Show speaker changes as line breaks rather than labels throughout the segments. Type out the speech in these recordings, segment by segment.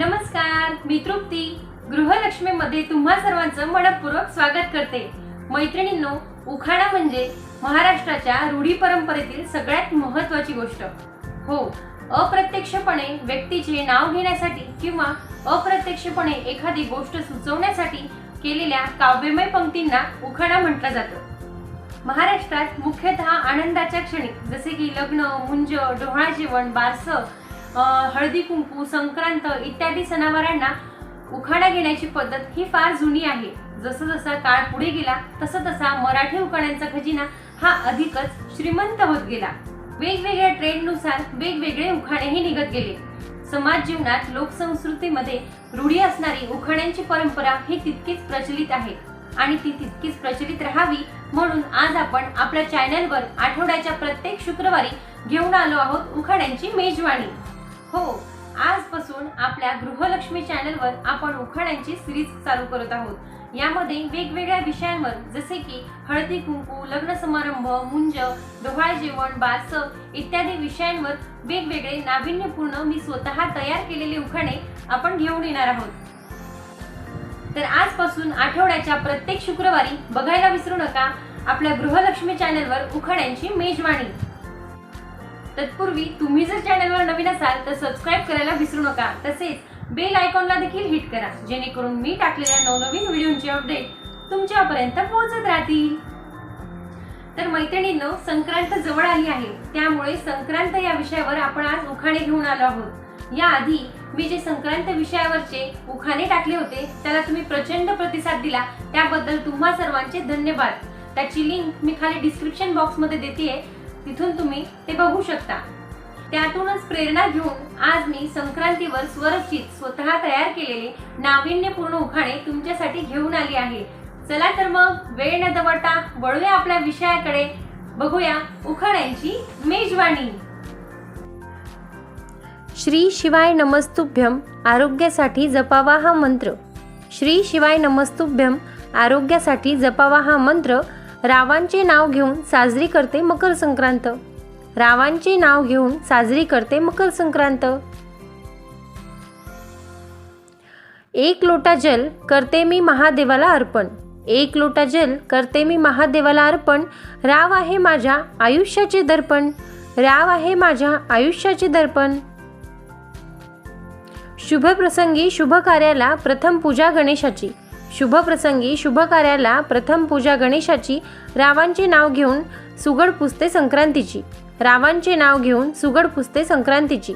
नमस्कार मी तृप्ती. गृहलक्ष्मीमध्ये तुम्हा सर्वांचं मनपूर्वक स्वागत करते. मैत्रिणींनो उखाणा म्हणजे महाराष्ट्राच्या रूढी परंपरेतील सगळ्यात महत्वाची गोष्ट. हो अप्रत्यक्षपणे व्यक्तीचे नाव घेण्यासाठी किंवा अप्रत्यक्षपणे एखादी गोष्ट सुचवण्यासाठी केलेल्या काव्यमय पंक्तींना उखाणा म्हटलं जातं. महाराष्ट्रात मुख्यतः आनंदाच्या क्षणी जसे की लग्न मुंज डोहाळ जेवण बारसं हळदी कुंकू संक्रांत इत्यादी सणावारांना उखाणा घेण्याची पद्धत ही फार जुनी आहे. जसं जसा काळ पुढे गेला तसं तसा मराठी उखाण्यांचा खजिना हा अधिकच श्रीमंत होत गेला. वेगवेगळ्या ट्रेंडनुसार वेगवेगळे उखाणेही निघत गेले. समाज जीवनात लोकसंस्कृतीमध्ये रूढी असणारी उखाण्यांची परंपरा ही तितकीच प्रचलित आहे आणि ती तितकीच प्रचलित राहावी म्हणून आज आपण आपल्या चॅनलवर आठवड्याच्या प्रत्येक शुक्रवारी घेऊन आलो आहोत उखाण्यांची मेजवानी. असून आपल्या गृहलक्ष्मी चॅनलवर आपण उखाण्यांची सिरीज चालू करत आहोत. यामध्ये वेगवेगळ्या विषयांवर जसे की हळदी कुंकू लग्न समारंभ मुंज डोहाळ जेवण बारसं इत्यादी विषयांवर वेगवेगळे नाविन्यपूर्ण मी स्वतः तयार केलेले उखाणे आपण घेऊन येणार आहोत. तर आजपासून आठवड्याच्या प्रत्येक शुक्रवारी बघायला विसरू नका आपल्या गृहलक्ष्मी चॅनलवर उखाण्यांची मेजवाणी तत्पूर्वी तुम्ही जर चॅनलवर नवीन असाल तर सबस्क्राईब करायला विसरू नका. तसेच बेल आयकॉनला देखील हिट करा जेणेकरून मी टाकलेल्या नवनवीन व्हिडिओचे अपडेट तुमच्यापर्यंत पोहोचत राहतील. तर मैत्रिणींनो संक्रांत जवळ आली आहे. त्यामुळे संक्रांत या विषयावर आपण आज उखाणे घेऊन आलो आहोत. याआधी मी जे संक्रांत विषयावरचे उखाणे टाकले होते त्याला तुम्ही प्रचंड प्रतिसाद दिला. त्याबद्दल तुम्हा सर्वांचे धन्यवाद. त्याची लिंक मी खाली डिस्क्रिप्शन बॉक्समध्ये देते तिथून तुम्ही ते बघू शकता. त्यातूनच प्रेरणा घेऊन आज मी संक्रांतीवर स्वरचित स्वतः तयार केलेले नाविन्यपूर्ण उखाणे तुमच्यासाठी घेऊन आली आहे. चला तर मग वेळ न दवडता वळूया आपल्या विषयाकडे. बघूया उखाण्यांची मेजवानी. श्री शिवाय नमस्तुभ्यम आरोग्यासाठी जपावा हा मंत्र. श्री शिवाय नमस्तुभ्यम आरोग्यासाठी जपावा हा मंत्र रावांचे नाव घेऊन साजरी करते मकर संक्रांत. रावांचे नाव घेऊन साजरी करते मकर संक्रांत. एक लोटा जल करते मी महादेवाला अर्पण. एक लोटा जल करते मी महादेवाला अर्पण. राव आहे माझ्या आयुष्याचे दर्पण. राव आहे माझ्या आयुष्याचे दर्पण. शुभ प्रसंगी शुभ कार्याला प्रथम पूजा गणेशाची. शुभप्रसंगी शुभकार्याला शुभ कार्याला प्रथम पूजा गणेशाची रावांचे नाव घेऊन सुगड पुसते संक्रांतीची. रावांचे नाव घेऊन सुगड पुसते संक्रांतीची.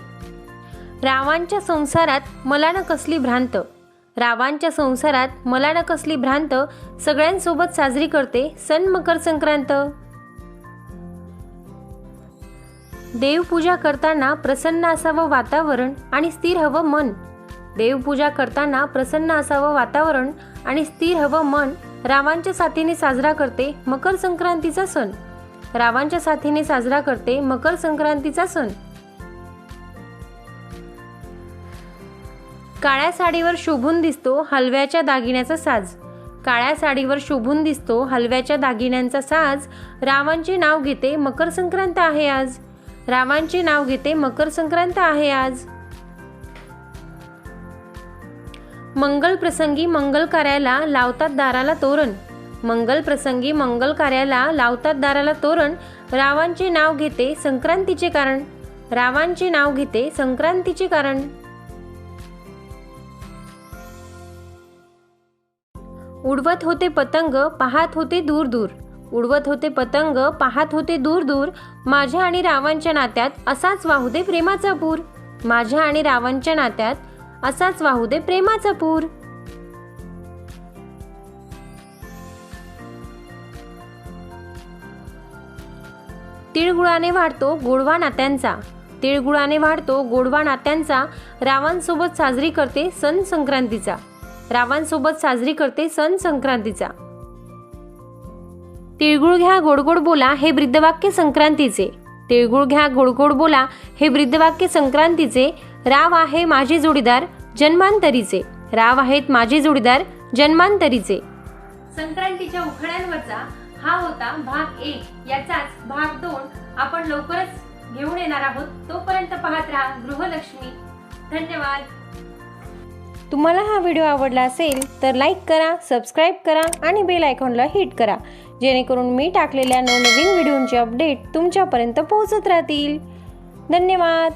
रावांच्या संसारात मला न कसली भ्रांत? रावांच्या संसारात मला न कसली भ्रांत? सगळ्यांसोबत साजरी करते सण मकर संक्रांत. देवपूजा करताना प्रसन्न असावं वातावरण आणि स्थिर हवं मन. देवपूजा करताना प्रसन्न असावं वातावरण आणि स्थिर हवं मन रावांच्या साथीने साजरा करते मकर संक्रांतीचा सण. रावांच्या साथीने साजरा करते मकर संक्रांतीचा सण. काळ्या साडीवर शोभून दिसतो हलव्याच्या दागिन्याचा साज. काळ्या साडीवर शोभून दिसतो हलव्याच्या दागिन्यांचा साज. रावांचे नाव घेते मकर संक्रांत आहे आज. रावांचे नाव घेते मकर संक्रांत आहे आज. मंगल प्रसंगी मंगल कार्याला लावतात दाराला तोरण. मंगल प्रसंगी मंगल कार्याला लावतात दाराला तोरण. रावांचे नाव घेते संक्रांतीचे कारण. रावांचे नाव घेते संक्रांतीचे कारण. उडवत होते पतंग पाहत होते दूर दूर. उडवत होते पतंग पाहत होते दूर दूर. माझ्या आणि रावांच्या नात्यात असाच वाहू दे प्रेमाचा पूर. माझ्या आणि रावांच्या नात्यात असाच वाहू दे प्रेमाचा पूर. तिळगुळाने वाढतो गोडवा नात्यांचा. तिळगुळाने वाढतो गोडवा नात्यांचा. रावांसोबत साजरी करते सण संक्रांतीचा. रावांसोबत साजरी करते सण संक्रांतीचा. तिळगुळ घ्या गोडगोड बोला हे वृद्धवाक्य संक्रांतीचे. तिळगुळ घ्या गोडगोड बोला हे वृद्धवाक्य संक्रांतीचे. राव आहे माझे जोडीदार जन्मांतरीचे. राव आहेत माझे जोडीदार जन्मांतरीचे. संक्रांतीच्या उखाण्यांवरचा हा होता भाग एक. याचाच भाग दोन आपण लवकरच घेऊन येणार आहोत. तोपर्यंत पाहत राहा गृहलक्ष्मी. धन्यवाद. तुम्हाला हा व्हिडिओ आवडला असेल तर लाईक करा सबस्क्राईब करा आणि बेल आयकॉनला हिट करा. जेणेकरून मी टाकलेल्या नवनवीन व्हिडिओंचे अपडेट तुमच्यापर्यंत पोहोचत राहतील. धन्यवाद.